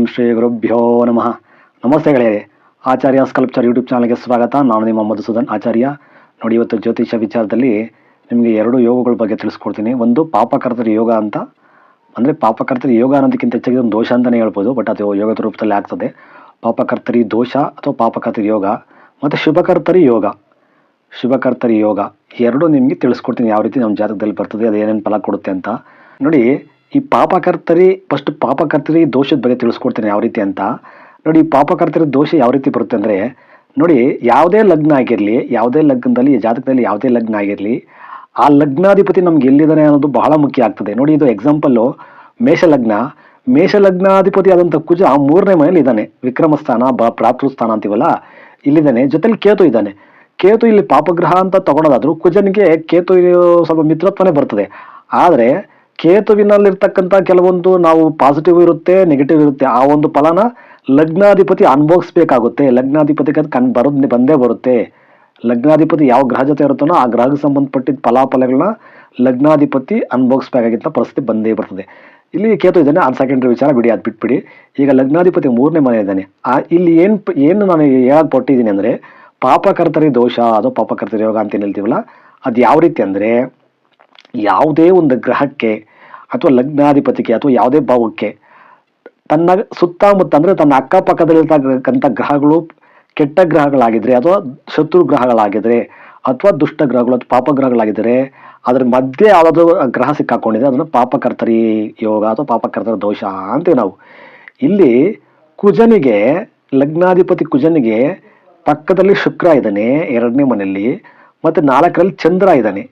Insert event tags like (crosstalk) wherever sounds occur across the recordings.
ಓಂ ಶ್ರೀ ಗುರುಭ್ಯೋ ನಮಃ. ನಮಸ್ತೆ ಗೆಳೆಯರೆ, ಆಚಾರ್ಯ ಸ್ಕಲ್ಪ್ಚರ್ ಯೂಟ್ಯೂಬ್ ಚಾನಲ್ಗೆ ಸ್ವಾಗತ. ನಾನು ನಿಮ್ಮ ಮಧುಸೂದನ್ ಆಚಾರ್ಯ. ನೋಡಿ, ಇವತ್ತು ಜ್ಯೋತಿಷ್ಯ ವಿಚಾರದಲ್ಲಿ ನಿಮಗೆ ಎರಡು ಯೋಗಗಳ ಬಗ್ಗೆ ತಿಳಿಸ್ಕೊಡ್ತೀನಿ. ಒಂದು ಪಾಪಕರ್ತರ ಯೋಗ ಅಂತ. ಅಂದರೆ ಪಾಪಕರ್ತರಿ ಯೋಗ ಅನ್ನೋದಕ್ಕಿಂತ ಹೆಚ್ಚಾಗಿ ಒಂದು ದೋಷ ಅಂತಲೇ ಹೇಳ್ಬೋದು ಬಟ್ ಅದು ಯೋಗದ ರೂಪದಲ್ಲಿ ಆಗ್ತದೆ. ಪಾಪಕರ್ತರಿ ದೋಷ ಅಥವಾ ಪಾಪಕರ್ತರಿ ಯೋಗ, ಮತ್ತು ಶುಭಕರ್ತರಿ ಯೋಗ. ಶುಭಕರ್ತರಿ ಯೋಗ ಎರಡು ನಿಮಗೆ ತಿಳಿಸ್ಕೊಡ್ತೀನಿ ಯಾವ ರೀತಿ ನಮ್ಮ ಜಾತಕದಲ್ಲಿ ಬರ್ತದೆ ಅದು ಏನೇನು ಫಲ ಕೊಡುತ್ತೆ ಅಂತ. ನೋಡಿ ಈ ಪಾಪಕರ್ತರಿ ಫಸ್ಟ್ ಪಾಪಕರ್ತರಿ ದೋಷದ ಬಗ್ಗೆ ತಿಳಿಸ್ಕೊಡ್ತೀನಿ ಯಾವ ರೀತಿ ಅಂತ. ನೋಡಿ, ಈ ಪಾಪಕರ್ತರಿ ದೋಷ ಯಾವ ರೀತಿ ಬರುತ್ತೆ ಅಂದರೆ, ನೋಡಿ, ಯಾವುದೇ ಲಗ್ನ ಆಗಿರಲಿ, ಯಾವುದೇ ಲಗ್ನದಲ್ಲಿ, ಜಾತಕದಲ್ಲಿ ಯಾವುದೇ ಲಗ್ನ ಆಗಿರಲಿ, ಆ ಲಗ್ನಾಧಿಪತಿ ನಮ್ಗೆ ಎಲ್ಲಿದ್ದಾನೆ ಅನ್ನೋದು ಬಹಳ ಮುಖ್ಯ ಆಗ್ತದೆ. ನೋಡಿ, ಇದು ಎಕ್ಸಾಂಪಲ್ಲು ಮೇಷ ಲಗ್ನ ಮೇಷ ಲಗ್ನಾಧಿಪತಿ ಆದಂಥ ಕುಜ ಆ ಮೂರನೇ ಮನೇಲಿ ಇದ್ದಾನೆ. ವಿಕ್ರಮ ಸ್ಥಾನ ಬ ಪ್ರಾತೃ ಸ್ಥಾನ ಅಂತೀವಲ್ಲ, ಇಲ್ಲಿದ್ದಾನೆ. ಜೊತೆಲಿ ಕೇತು ಇದ್ದಾನೆ. ಕೇತು ಇಲ್ಲಿ ಪಾಪಗ್ರಹ ಅಂತ ತಗೊಳೋದಾದ್ರೂ ಕುಜನಿಗೆ ಕೇತು ಸ್ವಲ್ಪ ಮಿತ್ರತ್ವನೇ ಬರ್ತದೆ. ಆದರೆ ಕೇತುವಿನಲ್ಲಿರ್ತಕ್ಕಂಥ ಕೆಲವೊಂದು ನಾವು ಪಾಸಿಟಿವ್ ಇರುತ್ತೆ ನೆಗೆಟಿವ್ ಇರುತ್ತೆ, ಆ ಒಂದು ಫಲನ ಲಗ್ನಾಧಿಪತಿ ಅನುಭವಿಸ್ಬೇಕಾಗುತ್ತೆ. ಲಗ್ನಾಧಿಪತಿಗೆ ಅದು ಕಣ್ ಬರೋದ್ ಬಂದೇ ಬರುತ್ತೆ. ಲಗ್ನಾಧಿಪತಿ ಯಾವ ಗ್ರಹ ಜೊತೆ ಇರುತ್ತೋ ಆ ಗ್ರಹಕ್ಕೆ ಸಂಬಂಧಪಟ್ಟಿದ್ದ ಫಲಾಫಲಗಳನ್ನ ಲಗ್ನಾಧಿಪತಿ ಅನುಭವಿಸ್ಬೇಕಾಗಿದ್ದ ಪರಿಸ್ಥಿತಿ ಬಂದೇ ಬರ್ತದೆ. ಇಲ್ಲಿ ಕೇತು ಇದ್ದಾನೆ ಅದು ಸೆಕೆಂಡ್ರಿ ವಿಚಾರ ಬಿಡಿ, ಅದು ಬಿಟ್ಬಿಡಿ. ಈಗ ಲಗ್ನಾಧಿಪತಿ ಮೂರನೇ ಮನೆ ಇದ್ದಾನೆ. ಆ, ಇಲ್ಲಿ ಏನು ಏನು ನಾನು ಹೇಳಕ್ಕೆ ಕೊಟ್ಟಿದ್ದೀನಿ ಅಂದರೆ, ಪಾಪಕರ್ತರಿ ದೋಷ, ಅದು ಪಾಪಕರ್ತರಿ ಯೋಗ ಅಂತ ಹೇಳ್ತೀವಲ್ಲ ಅದು ಯಾವ ರೀತಿ ಅಂದರೆ, ಯಾವುದೇ ಒಂದು ಗ್ರಹಕ್ಕೆ ಅಥವಾ ಲಗ್ನಾಧಿಪತಿಗೆ ಅಥವಾ ಯಾವುದೇ ಭಾವಕ್ಕೆ, ತನ್ನ ಸುತ್ತಮುತ್ತ ಅಂದರೆ ತನ್ನ ಅಕ್ಕಪಕ್ಕದಲ್ಲಿರ್ತಕ್ಕಂಥ ಗ್ರಹಗಳು ಕೆಟ್ಟ ಗ್ರಹಗಳಾಗಿದ್ರೆ ಅಥವಾ ಶತ್ರು ಗ್ರಹಗಳಾಗಿದ್ರೆ ಅಥವಾ ದುಷ್ಟ ಗ್ರಹಗಳು ಅಥವಾ ಪಾಪ ಗ್ರಹಗಳಾಗಿದ್ರೆ, ಅದ್ರ ಮಧ್ಯೆ ಯಾವುದಾದ್ರು ಗ್ರಹ ಸಿಕ್ಕಾಕೊಂಡಿದೆ ಅದನ್ನು ಪಾಪಕರ್ತರಿ ಯೋಗ ಅಥವಾ ಪಾಪಕರ್ತರ ದೋಷ ಅಂತೀವಿ ನಾವು. ಇಲ್ಲಿ ಕುಜನಿಗೆ, ಲಗ್ನಾಧಿಪತಿ ಕುಜನಿಗೆ ಪಕ್ಕದಲ್ಲಿ ಶುಕ್ರ ಇದ್ದಾನೆ, ಎರಡನೇ ಮನೆಯಲ್ಲಿ, ಮತ್ತು ನಾಲ್ಕರಲ್ಲಿ ಚಂದ್ರ ಇದ್ದಾನೆ,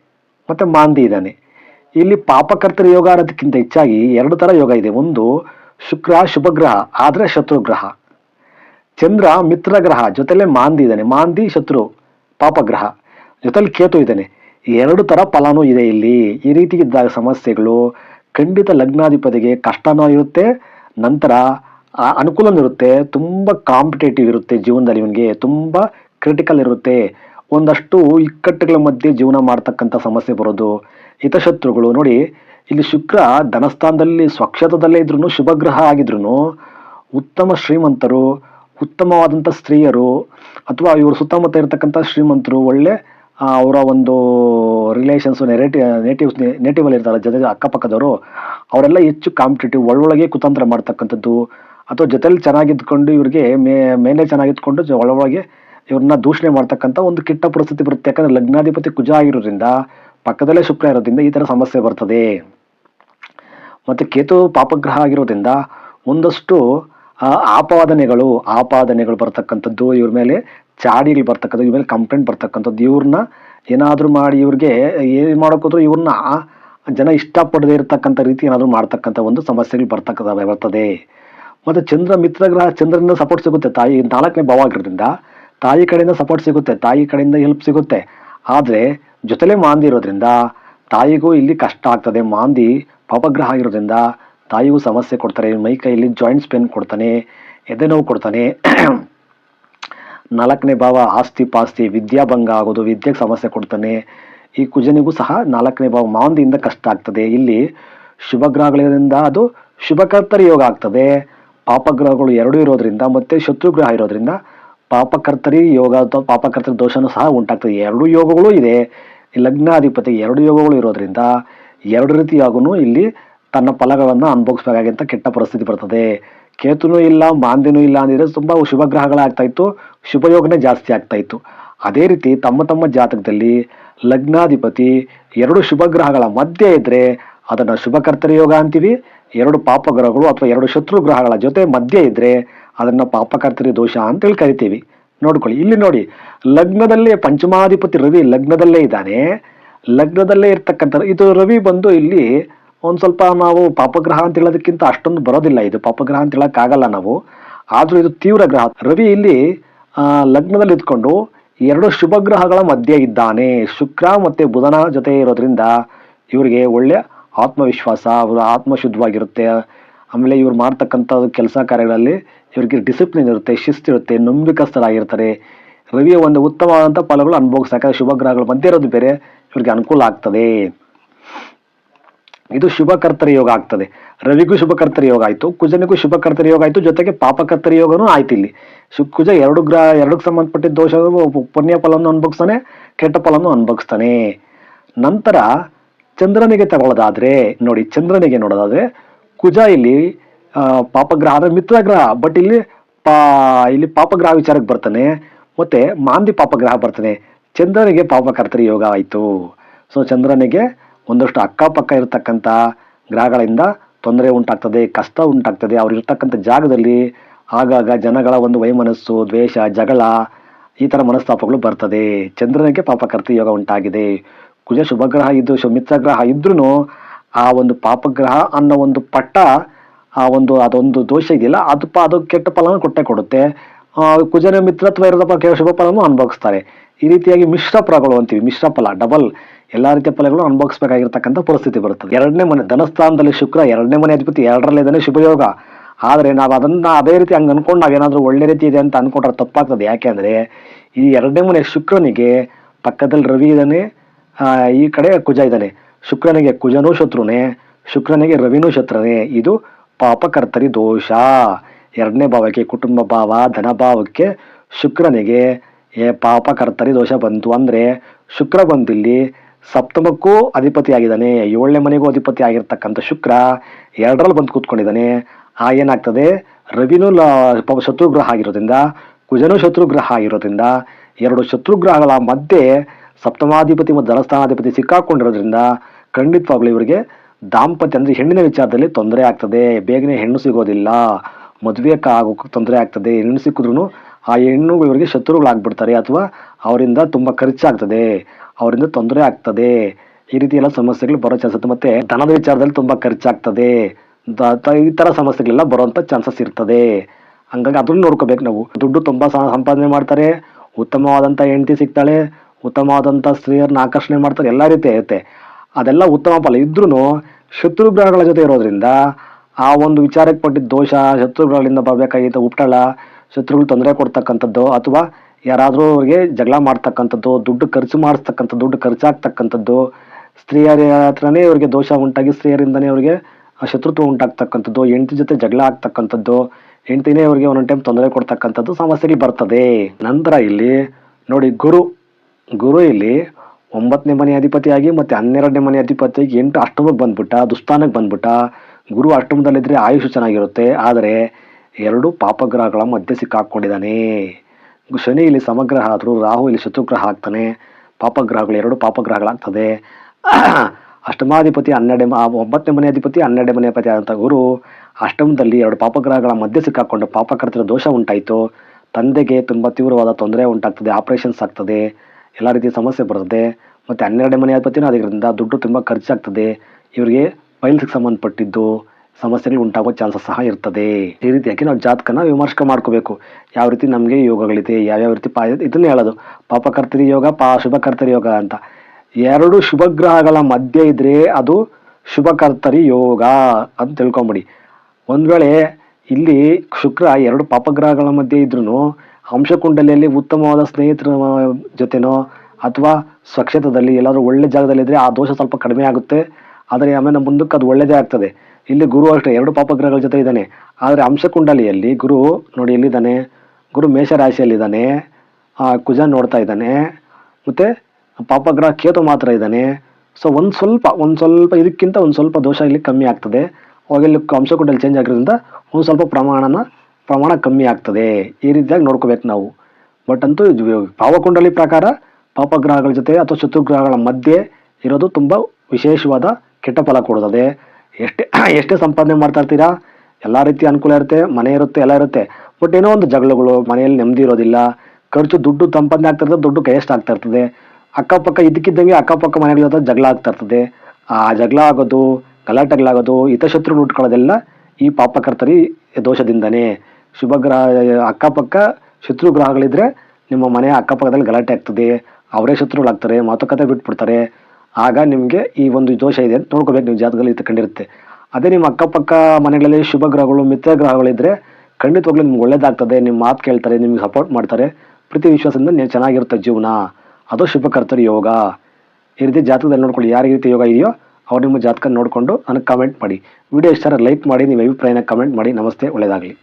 ಮತ್ತು ಮಾಂದಿ ಇದ್ದಾನೆ. ಇಲ್ಲಿ ಪಾಪಕರ್ತರ ಯೋಗ ಅನ್ನೋದಕ್ಕಿಂತ ಹೆಚ್ಚಾಗಿ ಎರಡು ಥರ ಯೋಗ ಇದೆ. ಒಂದು ಶುಕ್ರ, ಶುಭಗ್ರಹ, ಆದರೆ ಶತ್ರು ಗ್ರಹ ಚಂದ್ರ ಮಿತ್ರ ಗ್ರಹ ಜೊತೆಲೆ ಮಾಂದಿ ಇದ್ದಾನೆ. ಮಾಂದಿ, ಶತ್ರು, ಪಾಪಗ್ರಹ. ಜೊತೆಲಿ ಕೇತು ಇದ್ದಾನೆ. ಎರಡು ಥರ ಫಲನೂ ಇದೆ ಇಲ್ಲಿ. ಈ ರೀತಿ ಇದ್ದಾಗ ಸಮಸ್ಯೆಗಳು ಖಂಡಿತ ಲಗ್ನಾಧಿಪತಿಗೆ ಕಷ್ಟನೂ ಇರುತ್ತೆ. ನಂತರ ಅನುಕೂಲನೂ ಇರುತ್ತೆ. ತುಂಬ ಕಾಂಪಿಟೇಟಿವ್ ಇರುತ್ತೆ ಜೀವನದಲ್ಲಿ ಇವನಿಗೆ. ತುಂಬ ಕ್ರಿಟಿಕಲ್ ಇರುತ್ತೆ. ಒಂದಷ್ಟು ಇಕ್ಕಟ್ಟುಗಳ ಮಧ್ಯೆ ಜೀವನ ಮಾಡ್ತಕ್ಕಂಥ ಸಮಸ್ಯೆ ಬರೋದು. ಹಿತಶತ್ರುಗಳು. ನೋಡಿ, ಇಲ್ಲಿ ಶುಕ್ರ ಧನಸ್ಥಾನದಲ್ಲಿ ಸ್ವಕ್ಷತದಲ್ಲೇ ಇದ್ರೂ ಶುಭಗ್ರಹ ಆಗಿದ್ರು ಉತ್ತಮ ಶ್ರೀಮಂತರು, ಉತ್ತಮವಾದಂಥ ಸ್ತ್ರೀಯರು, ಅಥವಾ ಇವರು ಸುತ್ತಮುತ್ತ ಇರತಕ್ಕಂಥ ಶ್ರೀಮಂತರು, ಒಳ್ಳೆ ಅವರ ಒಂದು ರಿಲೇಷನ್ಸು ನೆರೇಟಿವ್ ನೇಟಿವ್ಸ್ ನೇಟಿವಲ್ಲಿ ಇರ್ತಾರೆ ಜೊತೆ ಅಕ್ಕಪಕ್ಕದವರು, ಅವರೆಲ್ಲ ಹೆಚ್ಚು ಕಾಂಪಿಟೇಟಿವ್ ಒಳೊಳಗೆ ಕುತಂತ್ರ ಮಾಡ್ತಕ್ಕಂಥದ್ದು, ಅಥವಾ ಜೊತೆಲಿ ಚೆನ್ನಾಗಿದ್ಕೊಂಡು ಇವ್ರಿಗೆ ಮೇ, ಮೇಲೆ ಚೆನ್ನಾಗಿದ್ಕೊಂಡು ಒಳೊಳಗೆ ಇವ್ರನ್ನ ದೂಷಣೆ ಮಾಡ್ತಕ್ಕಂಥ ಒಂದು ಕೆಟ್ಟ ಪರಿಸ್ಥಿತಿ ಬರುತ್ತೆ. ಯಾಕಂದರೆ ಲಗ್ನಾಧಿಪತಿ ಕುಜ ಆಗಿರೋದ್ರಿಂದ ಪಕ್ಕದಲ್ಲೇ ಶುಕ್ರ ಇರೋದ್ರಿಂದ ಈ ಥರ ಸಮಸ್ಯೆ ಬರ್ತದೆ. ಮತ್ತು ಕೇತು ಪಾಪಗ್ರಹ ಆಗಿರೋದ್ರಿಂದ ಒಂದಷ್ಟು ಆಪಾದನೆಗಳು ಆಪಾದನೆಗಳು ಬರ್ತಕ್ಕಂಥದ್ದು, ಇವ್ರ ಮೇಲೆ ಚಾಡಿಗಳು ಬರ್ತಕ್ಕಂಥದ್ದು, ಇವ್ರ ಮೇಲೆ ಕಂಪ್ಲೇಂಟ್ ಬರ್ತಕ್ಕಂಥದ್ದು, ಇವ್ರನ್ನ ಏನಾದರೂ ಮಾಡಿ ಇವ್ರಿಗೆ ಏನು ಮಾಡೋಕ್ಕೋದ್ರು ಇವ್ರನ್ನ ಜನ ಇಷ್ಟಪಡದೇ ಇರತಕ್ಕಂಥ ರೀತಿ ಏನಾದರೂ ಮಾಡ್ತಕ್ಕಂಥ ಒಂದು ಸಮಸ್ಯೆಗಳು ಬರ್ತಕ್ಕಂಥ ಬರ್ತದೆ. ಮತ್ತು ಚಂದ್ರ ಮಿತ್ರ ಗ್ರಹ, ಚಂದ್ರನಿಂದ ಸಪೋರ್ಟ್ ಸಿಗುತ್ತೆ. ತಾಯಿ ನಾಲ್ಕನೇ ಭಾವ ಆಗಿರೋದ್ರಿಂದ ತಾಯಿ ಕಡೆಯಿಂದ ಸಪೋರ್ಟ್ ಸಿಗುತ್ತೆ, ತಾಯಿ ಕಡೆಯಿಂದ ಹೆಲ್ಪ್ ಸಿಗುತ್ತೆ. ಆದರೆ ಜೊತೆಲೇ ಮಾಂದಿ ಇರೋದ್ರಿಂದ ತಾಯಿಗೂ ಇಲ್ಲಿ ಕಷ್ಟ ಆಗ್ತದೆ. ಮಾಂದಿ ಪಾಪಗ್ರಹ ಆಗಿರೋದ್ರಿಂದ ತಾಯಿಗೂ ಸಮಸ್ಯೆ ಕೊಡ್ತಾರೆ. ಮೈ ಕೈಯಲ್ಲಿ ಜಾಯಿಂಟ್ಸ್ ಪೇನ್ ಕೊಡ್ತಾನೆ, ಎದೆ ನೋವು ಕೊಡ್ತಾನೆ. ನಾಲ್ಕನೇ ಭಾವ ಆಸ್ತಿ ಪಾಸ್ತಿ ವಿದ್ಯಾಭಂಗ ಆಗೋದು, ವಿದ್ಯೆಗೆ ಸಮಸ್ಯೆ ಕೊಡ್ತಾನೆ. ಈ ಕುಜನಿಗೂ ಸಹ ನಾಲ್ಕನೇ ಭಾವ ಮಾಂದಿಯಿಂದ ಕಷ್ಟ ಆಗ್ತದೆ. ಇಲ್ಲಿ ಶುಭಗ್ರಹಗಳಿಂದ ಅದು ಶುಭಕರ್ತರ ಯೋಗ ಆಗ್ತದೆ. ಪಾಪಗ್ರಹಗಳು ಎರಡೂ ಇರೋದ್ರಿಂದ ಮತ್ತೆ ಶತ್ರುಗ್ರಹ ಇರೋದ್ರಿಂದ ಪಾಪಕರ್ತರಿ ಯೋಗ ಅಥವಾ ಪಾಪಕರ್ತರಿ ದೋಷನೂ ಸಹ ಉಂಟಾಗ್ತದೆ. ಎರಡು ಯೋಗಗಳು ಇದೆ. ಲಗ್ನಾಧಿಪತಿ ಎರಡು ಯೋಗಗಳು ಇರೋದ್ರಿಂದ ಎರಡು ರೀತಿಯಾಗೂ ಇಲ್ಲಿ ತನ್ನ ಫಲಗಳನ್ನು ಅನುಭವಿಸಬೇಕಾಗಿಂತ ಕೆಟ್ಟ ಪರಿಸ್ಥಿತಿ ಬರ್ತದೆ. ಕೇತುನೂ ಇಲ್ಲ ಮಾಂದಿನೂ ಇಲ್ಲ ಅಂದಿದ್ರೆ ತುಂಬ ಶುಭ ಇತ್ತು, ಶುಭಯೋಗನೇ ಜಾಸ್ತಿ ಆಗ್ತಾ ಇತ್ತು. ಅದೇ ರೀತಿ ತಮ್ಮ ತಮ್ಮ ಜಾತಕದಲ್ಲಿ ಲಗ್ನಾಧಿಪತಿ ಎರಡು ಶುಭ ಗ್ರಹಗಳ ಮಧ್ಯೆ ಇದ್ದರೆ ಅದನ್ನು ಶುಭಕರ್ತರಿ ಯೋಗ ಅಂತೀವಿ. ಎರಡು ಪಾಪಗ್ರಹಗಳು ಅಥವಾ ಎರಡು ಶತ್ರು ಗ್ರಹಗಳ ಜೊತೆ ಮಧ್ಯೆ ಇದ್ರೆ ಅದನ್ನು ಪಾಪಕರ್ತರಿ ದೋಷ ಅಂತೇಳಿ ಕರಿತೀವಿ. ನೋಡ್ಕೊಳ್ಳಿ, ಇಲ್ಲಿ ನೋಡಿ, ಲಗ್ನದಲ್ಲೇ ಪಂಚಮಾಧಿಪತಿ ರವಿ ಲಗ್ನದಲ್ಲೇ ಇದ್ದಾನೆ. ಲಗ್ನದಲ್ಲೇ ಇರ್ತಕ್ಕಂಥ ಇದು ರವಿ ಬಂದು ಇಲ್ಲಿ ಒಂದು ಸ್ವಲ್ಪ ನಾವು ಪಾಪಗ್ರಹ ಅಂತ ಹೇಳೋದಕ್ಕಿಂತ ಅಷ್ಟೊಂದು ಬರೋದಿಲ್ಲ ಇದು. ಪಾಪಗ್ರಹ ಅಂತ ಹೇಳೋಕ್ಕಾಗಲ್ಲ ನಾವು. ಆದರೂ ಇದು ತೀವ್ರ ಗ್ರಹ. ರವಿ ಇಲ್ಲಿ ಲಗ್ನದಲ್ಲಿ ಇದ್ಕೊಂಡು ಎರಡು ಶುಭ ಗ್ರಹಗಳ ಮಧ್ಯೆ ಇದ್ದಾನೆ. ಶುಕ್ರ ಮತ್ತು ಬುಧನ ಜೊತೆ ಇರೋದ್ರಿಂದ ಇವರಿಗೆ ಒಳ್ಳೆಯ ಆತ್ಮವಿಶ್ವಾಸ, ಅವರು ಆತ್ಮಶುದ್ಧವಾಗಿರುತ್ತೆ ಆಮೇಲೆ ಇವ್ರು ಮಾಡ್ತಕ್ಕಂಥ ಕೆಲಸ ಕಾರ್ಯಗಳಲ್ಲಿ ಇವರಿಗೆ ಡಿಸಿಪ್ಲಿನ್ ಇರುತ್ತೆ ಶಿಸ್ತಿರುತ್ತೆ ನಂಬಿಕಸ್ಥರಾಗಿರ್ತಾರೆ. ರವಿಯ ಒಂದು ಉತ್ತಮವಾದಂಥ ಫಲಗಳು ಅನುಭವಿಸ್ತಾರೆ ಯಾಕಂದರೆ ಶುಭ ಗ್ರಹಗಳು ಮಧ್ಯೆ ಇರೋದು ಬೇರೆ, ಇವರಿಗೆ ಅನುಕೂಲ ಆಗ್ತದೆ. ಇದು ಶುಭಕರ್ತರ ಯೋಗ ಆಗ್ತದೆ. ರವಿಗೂ ಶುಭಕರ್ತರ ಯೋಗ ಆಯಿತು, ಕುಜನಿಗೂ ಶುಭಕರ್ತರ ಯೋಗ ಆಯಿತು, ಜೊತೆಗೆ ಪಾಪಕರ್ತರ ಯೋಗನೂ ಆಯ್ತು ಇಲ್ಲಿ. ಕುಜ ಎರಡು ಗ್ರಹ, ಎರಡಕ್ಕೆ ಸಂಬಂಧಪಟ್ಟಿದ್ದ ದೋಷ ಪುಣ್ಯ ಫಲವನ್ನು ಅನುಭವಿಸ್ತಾನೆ, ಕೆಟ್ಟ ಫಲವನ್ನು ಅನುಭವಿಸ್ತಾನೆ. ನಂತರ ಚಂದ್ರನಿಗೆ ತಗೊಳ್ಳೋದಾದರೆ, ನೋಡಿ ಚಂದ್ರನಿಗೆ ನೋಡೋದಾದರೆ, ಕುಜ ಇಲ್ಲಿ ಪಾಪಗ್ರಹ ಅಂದ್ರೆ ಮಿತ್ರಗ್ರಹ. ಬಟ್ ಇಲ್ಲಿ ಪಾ, ಇಲ್ಲಿ ಪಾಪಗ್ರಹ ವಿಚಾರಕ್ಕೆ ಬರ್ತಾನೆ. ಮತ್ತೆ ಮಾಂದಿ ಪಾಪಗ್ರಹ ಬರ್ತಾನೆ. ಚಂದ್ರನಿಗೆ ಪಾಪಕರ್ತರಿ ಯೋಗ ಆಯಿತು. ಸೊ ಚಂದ್ರನಿಗೆ ಒಂದಷ್ಟು ಅಕ್ಕಪಕ್ಕ ಇರತಕ್ಕಂಥ ಗ್ರಹಗಳಿಂದ ತೊಂದರೆ ಉಂಟಾಗ್ತದೆ, ಕಷ್ಟ ಉಂಟಾಗ್ತದೆ. ಅವ್ರು ಇರ್ತಕ್ಕಂಥ ಜಾಗದಲ್ಲಿ ಆಗಾಗ ಜನಗಳ ಒಂದು ವೈಮನಸ್ಸು, ದ್ವೇಷ, ಜಗಳ ಈ ಥರ ಮನಸ್ತಾಪಗಳು ಬರ್ತದೆ. ಚಂದ್ರನಿಗೆ ಪಾಪಕರ್ತ ಯೋಗ ಉಂಟಾಗಿದೆ. ಕುಜ ಶುಭಗ್ರಹ ಇದ್ದು ಶು, ಮಿತ್ರಗ್ರಹ ಇದ್ರೂ ಆ ಒಂದು ಪಾಪಗ್ರಹ ಅನ್ನೋ ಒಂದು ಪಟ್ಟ ಆ ಒಂದು, ಅದೊಂದು ದೋಷ ಇದೆಯಲ್ಲ, ಅದು ಪ, ಅದು ಕೆಟ್ಟ ಫಲವನ್ನು ಕೊಟ್ಟೆ ಕೊಡುತ್ತೆ. ಕುಜನ ಮಿತ್ರತ್ವ ಇರೋದಪ್ಪ ಕೆಲವು ಶುಭ ಫಲವನ್ನು ಅನುಭವಿಸ್ತಾರೆ. ಈ ರೀತಿಯಾಗಿ ಮಿಶ್ರ ಫಲಗಳು ಅಂತೀವಿ, ಮಿಶ್ರ ಫಲ ಡಬಲ್ ಎಲ್ಲ ರೀತಿಯ ಫಲಗಳು ಅನುಭವಿಸಬೇಕಾಗಿರ್ತಕ್ಕಂಥ ಪರಿಸ್ಥಿತಿ ಬರುತ್ತದೆ. ಎರಡನೇ ಮನೆ, ಧನಸ್ಥಾನದಲ್ಲಿ ಶುಕ್ರ, ಎರಡನೇ ಮನೆ ಅಧಿಪತಿ ಎರಡರಲ್ಲಿದ್ದಾನೆ ಶುಭಯೋಗ. ಆದರೆ ನಾವು ಅದನ್ನು ಅದೇ ರೀತಿ ಹಂಗೆ ಅನ್ಕೊಂಡಾಗ ಏನಾದರೂ ಒಳ್ಳೆ ರೀತಿ ಇದೆ ಅಂತ ಅನ್ಕೊಂಡ್ರೆ ತಪ್ಪಾಗ್ತದೆ. ಯಾಕೆ ಅಂದರೆ, ಈ ಎರಡನೇ ಮನೆ ಶುಕ್ರನಿಗೆ ಪಕ್ಕದಲ್ಲಿ ರವಿ ಇದ್ದಾನೆ ಈ ಕಡೆ ಕುಜ ಇದ್ದಾನೆ. ಶುಕ್ರನಿಗೆ ಕುಜನೂ ಶತ್ರುನೇ, ಶುಕ್ರನಿಗೆ ರವಿನೂ ಶತ್ರುನೇ. ಇದು ಪಾಪಕರ್ತರಿ ದೋಷ. ಎರಡನೇ ಭಾವಕ್ಕೆ ಕುಟುಂಬ ಭಾವ, ಧನ ಭಾವಕ್ಕೆ ಶುಕ್ರನಿಗೆ. ಏ ಪಾಪಕರ್ತರಿ ದೋಷ ಬಂತು ಅಂದರೆ ಶುಕ್ರ ಬಂದಿಲ್ಲಿ. ಸಪ್ತಮಕ್ಕೂ ಅಧಿಪತಿ ಆಗಿದ್ದಾನೆ ಏಳನೇ ಮನೆಗೂ ಅಧಿಪತಿ ಆಗಿರ್ತಕ್ಕಂಥ ಶುಕ್ರ ಎರಡರಲ್ಲಿ ಬಂದು ಕೂತ್ಕೊಂಡಿದ್ದಾನೆ. ಆ ಏನಾಗ್ತದೆ? ರವಿನೂ ಲ ಶತ್ರುಗ್ರಹ ಆಗಿರೋದ್ರಿಂದ, ಕುಜನೂ ಶತ್ರುಗ್ರಹ ಆಗಿರೋದ್ರಿಂದ, ಎರಡು ಶತ್ರುಗ್ರಹಗಳ ಮಧ್ಯೆ ಸಪ್ತಮಾಧಿಪತಿ ಮತ್ತು ಧನಸ್ಥಾನಾಧಿಪತಿ ಸಿಕ್ಕಾಕೊಂಡಿರೋದ್ರಿಂದ ಖಂಡಿತವಾಗ್ಲೂ ಇವರಿಗೆ ದಾಂಪತ್ಯ ಅಂದರೆ ಹೆಣ್ಣಿನ ವಿಚಾರದಲ್ಲಿ ತೊಂದರೆ ಆಗ್ತದೆ, ಬೇಗನೆ ಹೆಣ್ಣು ಸಿಗೋದಿಲ್ಲ, ಮದುವೆ ಆಗೋಕ್ಕೆ ತೊಂದರೆ ಆಗ್ತದೆ, ಹೆಣ್ಣು ಸಿಕ್ಕಿದ್ರು ಆ ಹೆಣ್ಣು ಇವರಿಗೆ ಶತ್ರುಗಳಾಗ್ಬಿಡ್ತಾರೆ ಅಥವಾ ಅವರಿಂದ ತುಂಬ ಖರ್ಚಾಗ್ತದೆ, ಅವರಿಂದ ತೊಂದರೆ ಆಗ್ತದೆ, ಈ ರೀತಿ ಎಲ್ಲ ಸಮಸ್ಯೆಗಳು ಬರೋ ಚಾನ್ಸಸ್ ಮತ್ತೆ ಧನದ ವಿಚಾರದಲ್ಲಿ ತುಂಬ ಖರ್ಚಾಗ್ತದೆ ಈ ತರ ಸಮಸ್ಯೆಗಳೆಲ್ಲ ಬರುವಂತ ಚಾನ್ಸಸ್ ಇರ್ತದೆ. ಹಂಗಾಗಿ ಅದನ್ನು ನೋಡ್ಕೋಬೇಕು ನಾವು. ದುಡ್ಡು ತುಂಬಾ ಸಂಪಾದನೆ ಮಾಡ್ತಾರೆ, ಉತ್ತಮವಾದಂತ ಹೆಂಡತಿ ಸಿಗ್ತಾಳೆ, ಉತ್ತಮವಾದಂತ ಸ್ತ್ರೀಯರನ್ನ ಆಕರ್ಷಣೆ ಮಾಡ್ತಾರೆ, ಎಲ್ಲಾ ರೀತಿ ಇರುತ್ತೆ. ಅದೆಲ್ಲ ಉತ್ತಮ ಫಲ. ಇದ್ರೂ ಶತ್ರುಗ್ರಹಗಳ ಜೊತೆ ಇರೋದ್ರಿಂದ ಆ ಒಂದು ವಿಚಾರಕ್ಕೆ ಪಟ್ಟಿದ್ದ ದೋಷ ಶತ್ರುಗಳಿಂದ ಬರಬೇಕಾಗಿದ್ದ ಉಪಟಳ, ಶತ್ರುಗಳು ತೊಂದರೆ ಕೊಡ್ತಕ್ಕಂಥದ್ದು ಅಥವಾ ಯಾರಾದರೂ ಅವರಿಗೆ ಜಗಳ ಮಾಡ್ತಕ್ಕಂಥದ್ದು, ದುಡ್ಡು ಖರ್ಚು ಮಾಡಿಸ್ತಕ್ಕಂಥ, ದುಡ್ಡು ಖರ್ಚಾಗ್ತಕ್ಕಂಥದ್ದು, ಸ್ತ್ರೀಯರ ಹತ್ರನೇ ಇವರಿಗೆ ದೋಷ ಉಂಟಾಗಿ ಸ್ತ್ರೀಯರಿಂದನೇ ಅವರಿಗೆ ಶತ್ರುತ್ವ ಉಂಟಾಗ್ತಕ್ಕಂಥದ್ದು, ಹೆಂಡತಿ ಜೊತೆ ಜಗಳ ಆಗ್ತಕ್ಕಂಥದ್ದು, ಹೆಂಡತಿನೇ ಅವರಿಗೆ ಒಂದೊಂದು ಟೈಮ್ ತೊಂದರೆ ಕೊಡ್ತಕ್ಕಂಥದ್ದು ಸಮಸ್ಯೆಗಳು ಬರ್ತದೆ. ನಂತರ ಇಲ್ಲಿ ನೋಡಿ ಗುರು. ಗುರು ಇಲ್ಲಿ ಒಂಬತ್ತನೇ ಮನೆ ಅಧಿಪತಿಯಾಗಿ ಮತ್ತೆ ಹನ್ನೆರಡನೇ ಮನೆ ಅಧಿಪತಿಯಾಗಿ ಎಂಟು ಅಷ್ಟಮಕ್ಕೆ ಬಂದ್ಬಿಟ್ಟ ದುಸ್ತಾನಕ್ಕೆ ಬಂದ್ಬಿಟ್ಟ. ಗುರು ಅಷ್ಟಮದಲ್ಲಿದ್ದರೆ ಆಯುಷು ಚೆನ್ನಾಗಿರುತ್ತೆ, ಆದರೆ ಎರಡು ಪಾಪಗ್ರಹಗಳ ಮಧ್ಯೆ ಸಿಕ್ಕಾಕ್ಕೊಂಡಿದ್ದಾನೆ ಶನಿ ಇಲ್ಲಿ ಸಮಗ್ರಹ ಆದರೂ ರಾಹು ಇಲ್ಲಿ ಶತ್ರುಗ್ರಹ ಆಗ್ತಾನೆ. ಪಾಪಗ್ರಹಗಳು ಎರಡು ಪಾಪಗ್ರಹಗಳಾಗ್ತದೆ. ಅಷ್ಟಮಾಧಿಪತಿ ಹನ್ನೆರಡನೇ ಒಂಬತ್ತನೇ ಮನೆ ಅಧಿಪತಿ ಹನ್ನೆರಡನೇ ಮನೆ ಅಧಿಪತಿ ಆದಂಥ ಗುರು ಅಷ್ಟಮದಲ್ಲಿ ಎರಡು ಪಾಪಗ್ರಹಗಳ ಮಧ್ಯೆ ಸಿಕ್ಕಾಕೊಂಡು ಪಾಪಕರ್ತರ ದೋಷ ಉಂಟಾಯಿತು. ತಂದೆಗೆ ತುಂಬ ತೀವ್ರವಾದ ತೊಂದರೆ ಉಂಟಾಗ್ತದೆ, ಆಪರೇಷನ್ಸ್ ಆಗ್ತದೆ. ಎಲ್ಲ ರೀತಿಯ ಸಮಸ್ಯೆ ಬರ್ತದೆ ಮತ್ತು ಹನ್ನೆರಡನೇ ಮನೆ ಅಧಿಪತಿನೂ ಅದರಿಂದ ದುಡ್ಡು ತುಂಬ ಖರ್ಚಾಗ್ತದೆ. ಇವರಿಗೆ ಫೈಲ್ಸ್ಗೆ ಸಂಬಂಧಪಟ್ಟಿದ್ದು ಸಮಸ್ಯೆಗಳು ಉಂಟಾಗೋ ಚಾನ್ಸಸ್ ಸಹ ಇರ್ತದೆ. ಈ ರೀತಿಯಾಗಿ ನಾವು ಜಾತಕನ ವಿಮರ್ಶೆ ಮಾಡ್ಕೋಬೇಕು. ಯಾವ ರೀತಿ ನಮಗೆ ಯೋಗಗಳಿದೆ, ಯಾವ್ಯಾವ ರೀತಿ ಪಾ ಇದನ್ನೇ ಹೇಳೋದು. ಪಾಪಕರ್ತರಿ ಯೋಗ, ಪಾ ಶುಭಕರ್ತರಿ ಯೋಗ ಅಂತ. ಎರಡು ಶುಭಗ್ರಹಗಳ ಮಧ್ಯೆ ಇದ್ರೆ ಅದು ಶುಭಕರ್ತರಿ ಯೋಗ ಅಂತ ತಿಳ್ಕೊಂಬಿಡಿ. ಒಂದು ವೇಳೆ ಇಲ್ಲಿ ಶುಕ್ರ ಎರಡು ಪಾಪಗ್ರಹಗಳ ಮಧ್ಯೆ ಇದ್ರೂ ಅಂಶಕುಂಡಲಿಯಲ್ಲಿ ಉತ್ತಮವಾದ ಸ್ನೇಹಿತರ ಜೊತೆನೋ ಅಥವಾ ಸ್ವಕ್ಷೇತ್ರದಲ್ಲಿ ಎಲ್ಲರೂ ಒಳ್ಳೆ ಜಾಗದಲ್ಲಿದ್ದರೆ ಆ ದೋಷ ಸ್ವಲ್ಪ ಕಡಿಮೆ ಆಗುತ್ತೆ. ಆದರೆ ಆಮೇಲೆ ಮುಂದಕ್ಕೆ ಅದು ಒಳ್ಳೆಯದೇ ಆಗ್ತದೆ. ಇಲ್ಲಿ ಗುರು ಅಷ್ಟೇ, ಎರಡು ಪಾಪಗ್ರಹಗಳ ಜೊತೆ ಇದ್ದಾನೆ. ಆದರೆ ಅಂಶಕುಂಡಲಿಯಲ್ಲಿ ಗುರು ನೋಡಿ ಎಲ್ಲಿದ್ದಾನೆ? ಗುರು ಮೇಷರಾಶಿಯಲ್ಲಿದ್ದಾನೆ. ಕುಜ ನೋಡ್ತಾ ಇದ್ದಾನೆ. ಮತ್ತೆ ಪಾಪಗ್ರಹ ಕೇತು ಮಾತ್ರ ಇದ್ದಾನೆ. ಸೊ ಒಂದು ಸ್ವಲ್ಪ ಒಂದು ಸ್ವಲ್ಪ ಇದಕ್ಕಿಂತ ಒಂದು ಸ್ವಲ್ಪ ದೋಷ ಇಲ್ಲಿ ಕಮ್ಮಿ ಆಗ್ತದೆ. ಅವಾಗ ಇಲ್ಲಿ ಅಂಶಕುಂಡಲಿ ಚೇಂಜ್ ಆಗಿರೋದ್ರಿಂದ ಒಂದು ಸ್ವಲ್ಪ ಪ್ರಮಾಣನ ಪ್ರಮಾಣ ಕಮ್ಮಿ ಆಗ್ತದೆ. ಈ ರೀತಿಯಾಗಿ ನೋಡ್ಕೋಬೇಕು ನಾವು. ಬಟ್ ಅಂತೂ ಪಾವಕುಂಡಲಿ ಪ್ರಕಾರ ಪಾಪಗ್ರಹಗಳ ಜೊತೆ ಅಥವಾ ಶತ್ರುಗ್ರಹಗಳ ಮಧ್ಯೆ ಇರೋದು ತುಂಬ ವಿಶೇಷವಾದ ಕೆಟ್ಟ ಫಲ ಕೊಡುತ್ತದೆ. ಎಷ್ಟೇ (clears throat) ಎಷ್ಟೇ ಸಂಪಾದನೆ ಮಾಡ್ತಾ ಇರ್ತೀರಾ? ಎಲ್ಲ ರೀತಿ ಅನುಕೂಲ ಇರುತ್ತೆ, ಮನೆ ಇರುತ್ತೆ, ಎಲ್ಲ ಇರುತ್ತೆ. ಬಟ್ ಏನೋ ಒಂದು ಜಗಳಗಳು, ಮನೆಯಲ್ಲಿ ನೆಮ್ಮದಿ ಇರೋದಿಲ್ಲ, ಖರ್ಚು ದುಡ್ಡು ಸಂಪಾದನೆ ಆಗ್ತಾ ಇರ್ತದೆ, ದುಡ್ಡು ಕೈಯಷ್ಟು ಆಗ್ತಾ ಇರ್ತದೆ. ಅಕ್ಕಪಕ್ಕ ಇದಕ್ಕಿದ್ದಂಗೆ ಅಕ್ಕಪಕ್ಕ ಮನೆಗಳ ಜಗಳ ಆಗ್ತಾ ಇರ್ತದೆ. ಆ ಜಗಳ ಆಗೋದು, ಗಲಾಟೆಗಳಾಗೋದು ಹಿತಶತ್ರು ಉಟ್ಕೊಳ್ಳೋದೆಲ್ಲ ಈ ಪಾಪಕರ್ತರಿ ದೋಷದಿಂದನೇ. ಶುಭ ಗ್ರಹ ಅಕ್ಕಪಕ್ಕ ಶತ್ರು ಗ್ರಹಗಳಿದ್ರೆ ನಿಮ್ಮ ಮನೆಯ ಅಕ್ಕಪಕ್ಕದಲ್ಲಿ ಗಲಾಟೆ ಆಗ್ತದೆ. ಅವರೇ ಶತ್ರುಗಳಾಗ್ತಾರೆ, ಮಾತುಕತೆ ಬಿಟ್ಬಿಡ್ತಾರೆ. ಆಗ ನಿಮಗೆ ಈ ಒಂದು ದೋಷ ಇದೆ ಅಂತ ನೋಡ್ಕೋಬೇಕು, ನೀವು ಜಾತಕದಲ್ಲಿ ಕಂಡಿರುತ್ತೆ ಅದೇ ನಿಮ್ಮ ಅಕ್ಕಪಕ್ಕ ಮನೆಗಳಲ್ಲಿ ಶುಭ ಗ್ರಹಗಳು ಮಿತ್ರ ಗ್ರಹಗಳಿದ್ರೆ ಖಂಡಿತವಾಗ್ಲೂ ನಿಮ್ಗೆ ಒಳ್ಳೇದಾಗ್ತದೆ. ನಿಮ್ಮ ಮಾತು ಕೇಳ್ತಾರೆ, ನಿಮ್ಗೆ ಸಪೋರ್ಟ್ ಮಾಡ್ತಾರೆ. ಪ್ರತಿ ವಿಶ್ವಾಸದಿಂದ ನೀವು ಚೆನ್ನಾಗಿರುತ್ತೆ ಜೀವನ. ಅದು ಶುಭಕರ್ತರಿ ಯೋಗ. ಈ ರೀತಿ ಜಾತಕದಲ್ಲಿ ನೋಡ್ಕೊಳ್ಳಿ, ಯಾರಿಗೆ ರೀತಿ ಯೋಗ ಇದೆಯೋ ಅವ್ರು ನಿಮ್ಮ ಜಾತಕ ನೋಡಿಕೊಂಡು ನನಗೆ ಕಮೆಂಟ್ ಮಾಡಿ. ವಿಡಿಯೋ ಇಷ್ಟ ಲೈಕ್ ಮಾಡಿ, ನಿಮ್ಮ ಅಭಿಪ್ರಾಯನ ಕಮೆಂಟ್ ಮಾಡಿ. ನಮಸ್ತೆ ಒಳ್ಳೆಯದಾಗಲಿ